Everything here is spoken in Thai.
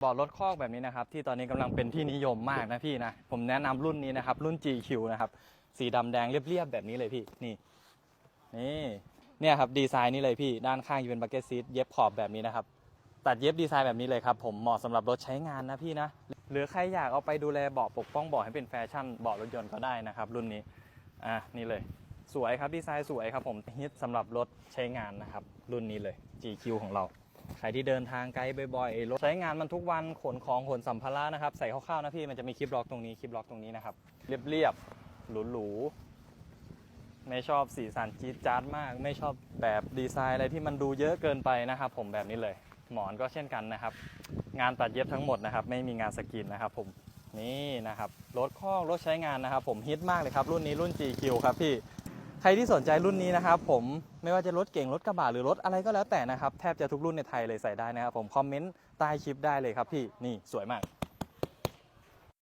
เบาะรถคอกแบบนี้นะครับที่ตอนนี้กำลังเป็นที่นิยมมากนะพี่นะผมแนะนำรุ่นนี้นะครับ รุ่น GQ นะครับ สีดำแดงเรียบๆแบบนี้เลยพี่นี่นี่เนี่ยครับดีไซน์นี้เลยพี่ด้านข้างจะเป็นบักเก็ตซีทเย็บขอบแบบนี้นะครับ ตัดเย็บดีไซน์แบบนี้เลยครับผมเหมาะสำหรับรถใช้งานนะพี่นะ หรือใครอยากเอาไปดูแลเบาะปกป้องเบาะให้เป็นแฟชั่นเบาะรถยนต์ก็ได้นะครับ รุ่นนี้อะนี่เลย สวยครับดีไซน์สวยครับผมฮิตสำหรับรถใช้งานนะครับ รุ่นนี้เลย GQ ของเรา ใครที่เดินทางไกลบ่อยๆรถใช้งานมันทุกวันขนของขนสัมภาระนะครับ ใส่คร่าวๆนะพี่มันจะมีคลิปล็อกตรงนี้คลิปล็อกตรงนี้นะครับ เรียบๆหรูๆไม่ชอบสีสันจี๊ดจ๊าดมาก ไม่ชอบแบบดีไซน์อะไรที่มันดูเยอะเกินไปนะครับ ผมแบบนี้เลย หมอนก็เช่นกันนะครับ งานตัดเย็บทั้งหมดนะครับ ไม่มีงานสกรีนนะครับ ผมนี่นะครับรถข้อกรถใช้งานนะครับ ผมฮิตมากเลยครับ รุ่นนี้รุ่น GQ ครับพี่ ใครที่สนใจรุ่นนี้นะครับผมไม่ว่าจะรถเก่งรถกระบะหรือรถอะไรก็แล้วแต่นะครับ แทบจะทุกรุ่นในไทยเลยใส่ได้นะครับผมคอมเมนต์ใต้คลิปได้เลยครับพี่นี่สวยมาก